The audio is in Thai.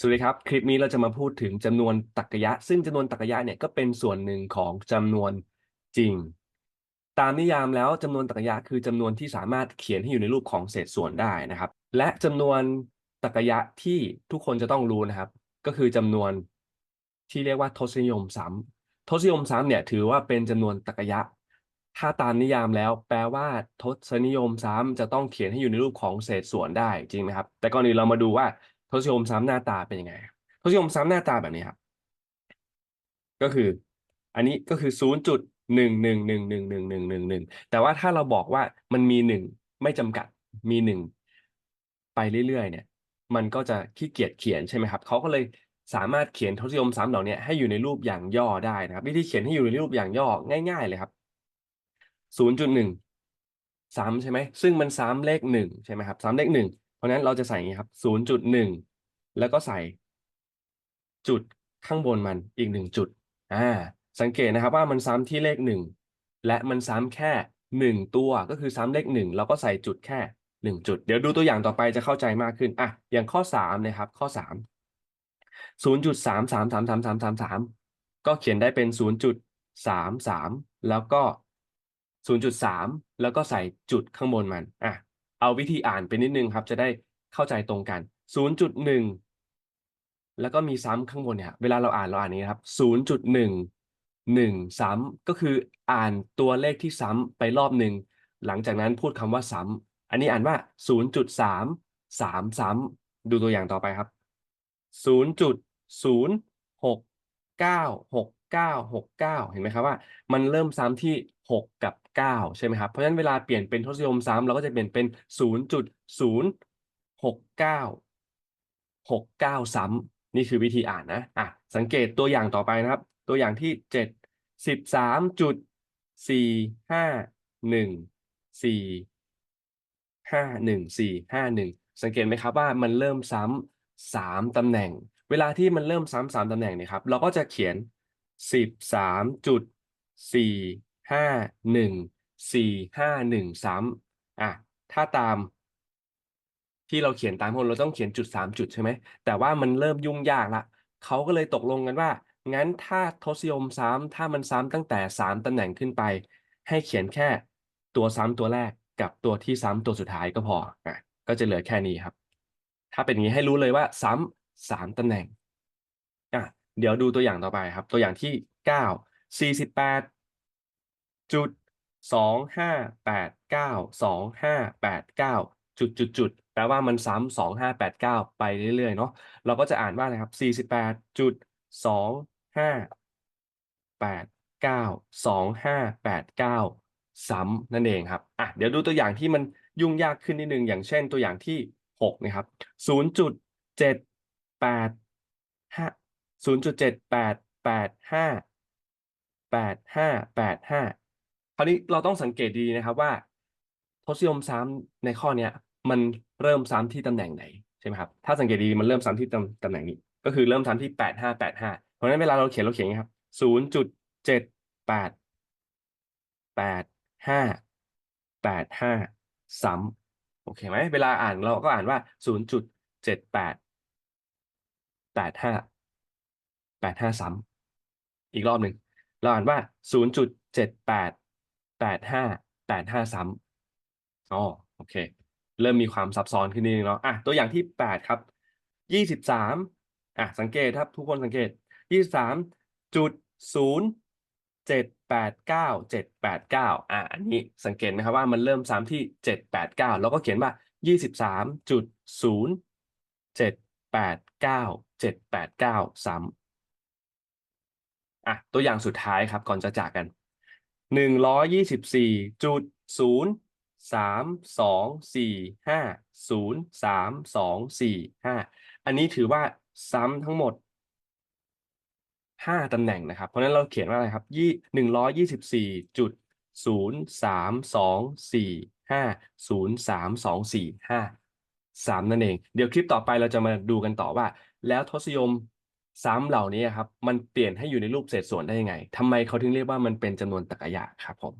สวัสดีครับ คลิปนี้เราจะมาพูดถึงจำนวนตรรกะ ซึ่งจำนวนตรรกะเนี่ยก็เป็นส่วนหนึ่งของจำนวนจริง ตามนิยามแล้วจำนวนตรรกะคือจำนวนที่สามารถเขียนให้อยู่ในรูปของเศษส่วนได้นะครับ และจำนวนตรรกะที่ทุกคนจะต้องรู้นะครับ ก็คือจำนวนที่เรียกว่าทศนิยมซ้ำทศนิยมซ้ำเนี่ยถือว่าเป็นจำนวนตรรกะ ถ้าตามนิยามแล้วแปลว่าทศนิยมซ้ำจะต้องเขียนให้อยู่ในรูปของเศษส่วนได้จริงไหมครับ แต่ก่อนอื่นเรามาดูว่า ทศนิยมซ้ำหน้าตาเป็นยังไงทศนิยมซ้ำหน้าตาแบบนี้ครับ ก็คือ อันนี้ก็คือศูนย์จุดหนึ่งหนึ่งหนึ่งหนึ่งหนึ่งหนึ่งหนึ่งหนึ่งแต่ว่าถ้าเราบอกว่ามันมีหนึ่งไม่จำกัดมีหนึ่งไปเรื่อยๆ เนี่ย มันก็จะขี้เกียจเขียนใช่ไหมครับเขาก็เลยสามารถเขียนทศนิยมซ้ำเหล่านี้ให้อยู่ในรูปอย่างย่อได้นะครับ วิธีเขียนให้อยู่ในรูปอย่างย่อง่าย ๆ เลยครับศูนย์จุดหนึ่งซ้ำใช่ไหมซึ่งมันซ้ำเลขหนึ่งใช่ไหมครับซ้ำเลขหนึ่ง ราะนั้นเราจะใส่อย่างนี้ครับศูนย์จุดหนึ่งแล้วก็ใส่จุดข้างบนมันอีกหนึ่งจุด อ่า สังเกตนะครับว่ามันซ้ำที่เลขหนึ่งและมันซ้ำแค่หนึ่งตัวก็คือซ้ำเลขหนึ่งเราก็ใส่จุดแค่หนึ่งจุด เดี๋ยวดูตัวอย่างต่อไปจะเข้าใจมากขึ้น อะ อย่างข้อสามนะครับ ข้อสามศูนย์จุดสามสามสามสามสามสามสามก็เขียนได้เป็นศูนย์จุดสามสามแล้วก็ศูนย์จุดสามแล้วก็ใส่จุดข้างบนมัน อะ เอาวิธีอ่านไปนิดนึงครับจะได้ เข้าใจตรงกันศูนย์จุดหนึ่งแล้วก็มีซ้ำข้างบนเนี่ย เวลาเราอ่านเราอ่านนี้ครับศูนย์จุดหนึ่งหนึ่งซ้ำก็คืออ่านตัวเลขที่ซ้ำไปรอบหนึ่ง หลังจากนั้นพูดคำว่าซ้ำอันนี้อ่านว่าศูนย์จุดสามสามซ้ำดูตัวอย่างต่อไปครับศูนย์จุดศูนย์หกเห็นไหมครับว่ามันเริ่มซ้ำที่หกกับเก้าใช่ไหมครับ เพราะฉะนั้นเวลาเปลี่ยนเป็นทศนิยมซ้ำเราก็จะเปลี่ยนเป็นศูนย์จุดศูนย์ หกเก้าหกเก้าซ้ำนี่คือวิธีอ่านนะอะสังเกตตัวอย่างต่อไปนะครับ ตัวอย่างที่เจ็ดสิบสามจุดสี่ห้าหนึ่งสี่ห้าหนึ่งสี่ห้าหนึ่งสังเกตไหมครับว่ามันเริ่มซ้ำสามตำแหน่ง เวลาที่มันเริ่มซ้ำสามตำแหน่งเนี่ยครับ เราก็จะเขียนสิบสามจุดสี่ห้าหนึ่งสี่ห้าหนึ่งซ้ำอะถ้าตาม ที่เราเขียนตามคนเราต้องเขียนจุดสามจุดใช่ไหมแต่ว่ามันเริ่มยุ่งยากละเขาก็เลยตกลงกันว่า งั้นถ้าทศนิยมซ้ำถ้ามันซ้ำตั้งแต่สามตำแหน่งขึ้นไป ให้เขียนแค่ตัวซ้ำตัวแรกกับตัวที่ซ้ำตัวสุดท้ายก็พออะก็จะเหลือแค่นี้ครับ ถ้าเป็นอย่างนี้ให้รู้เลยว่าซ้ำสามตำแหน่งอะเดี๋ยวดูตัวอย่างต่อไปครับ ตัวอย่างที่เก้าสี่สิบแปดจุดสองห้าแปดเก้าสองห้าแปดเก้า จุดจุดจุดแปลว่ามันซ้ำสองห้าแปดเก้าไปเรื่อยๆเนาะเราก็จะอ่านว่าอะไรครับสี่สิบแปดจุดสองห้าแปดเก้าสองห้าแปดเก้าซ้ำนั่นเองครับอะเดี๋ยวดูตัวอย่างที่มันยุ่งยากขึ้นนิดนึงอย่างเช่นตัวอย่างที่หกนะครับศูนย์จุดเจ็ดแปดห้าศูนย์จุดเจ็ดแปดแปดห้าแปดห้าแปดห้าคราวนี้เราต้องสังเกตดีนะครับว่าทศนิยมซ้ำในข้อเนี้ย มันเริ่มซ้ำที่ตำแหน่งไหนใช่ไหมครับ ถ้าสังเกตดีมันเริ่มซ้ำที่ตำตำแหน่งนี้ ก็คือเริ่มซ้ำที่แปดห้าแปดห้าเพราะฉะนั้นเวลาเราเขียนเราเขียนอย่างนี้ครับศูนย์จุดเจ็ดแปดแปดห้าแปดห้าซ้ำโอเคไหมเวลาอ่านเราก็อ่านว่าศูนย์จุดเจ็ดแปดแปดห้าแปดห้าซ้ำอีกรอบหนึ่งเราอ่านว่าศูนย์จุดเจ็ดแปดแปดห้าแปดห้าซ้ำอ๋อโอเค เริ่มมีความซับซ้อนขึ้นนิดนึงเนาะอะตัวอย่างที่แปดครับยี่สิบสามอะสังเกตครับทุกคนสังเกตยี่สิบสามจุดศูนย์เจ็ดแปดเก้าเจ็ดแปดเก้าอะอันนี้สังเกตไหมครับว่ามันเริ่มซ้ำที่เจ็ดแปดเก้าแล้วก็เขียนว่ายี่สิบสามจุดศูนย์เจ็ดแปดเก้าเจ็ดแปดเก้าซ้ำอะตัวอย่างสุดท้ายครับก่อนจะจากกันหนึ่งร้อยยี่สิบสี่จุดศูนย์ สามสองสี่ห้าศูนย์สามสองสี่ห้าอันนี้ถือว่าซ้ำทั้งหมดห้าตำแหน่งนะครับ เพราะนั้นเราเขียนว่าอะไรครับยี่หนึ่งร้อยยี่สิบสี่จุดศูนย์สามสองสี่ห้าศูนย์สามสองสี่ห้าสามนั่นเอง เดี๋ยวคลิปต่อไปเราจะมาดูกันต่อว่า แล้วทศนิยมซ้ำเหล่านี้ครับ มันเปลี่ยนให้อยู่ในรูปเศษส่วนได้ยังไงทำไมเขาถึงเรียกว่ามันเป็นจำนวนตรรกะครับผม